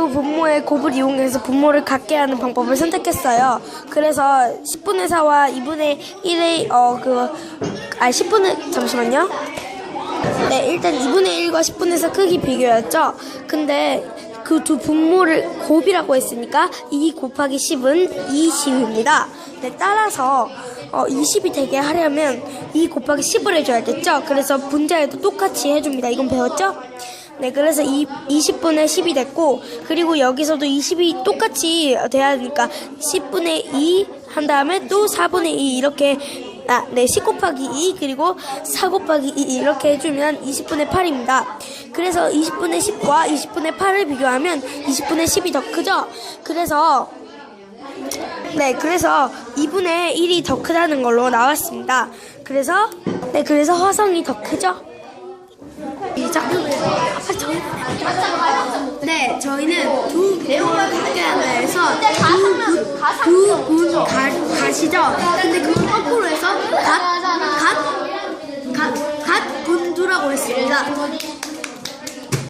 두 분모의 곱을 이용해서 분모를 같게 하는 방법을 선택했어요. 그래서 10분의 4와 2분의 1의 어 그 아 10분의 잠시만요. 네, 일단 2분의 1과 10분의 4 크기 비교였죠. 근데 그 두 분모를 곱이라고 했으니까 2 곱하기 10은 20입니다. 네, 따라서 어, 20이 되게 하려면 2 곱하기 10을 해줘야겠죠. 그래서 분자에도 똑같이 해줍니다. 이건 배웠죠? 네, 그래서 이, 20분의 10이 됐고, 그리고 여기서도 20이 똑같이 돼야 하니까 10분의 2 한 다음에 또 4분의 2 이렇게 아, 네, 10 곱하기 2 그리고 4 곱하기 2 이렇게 해주면 20분의 8입니다. 그래서 20분의 10과 20분의 8을 비교하면 20분의 10이 더 크죠? 그래서 네, 그래서 2분의 1이 더 크다는 걸로 나왔습니다. 그래서 네, 그래서 화성이 더 크죠? 시작. 아빠 저 네, 저희는 두 하나 해서 두분 가시죠. 근데 그걸 거꾸로 해서 갓 갓 갓갓 분두라고 했습니다.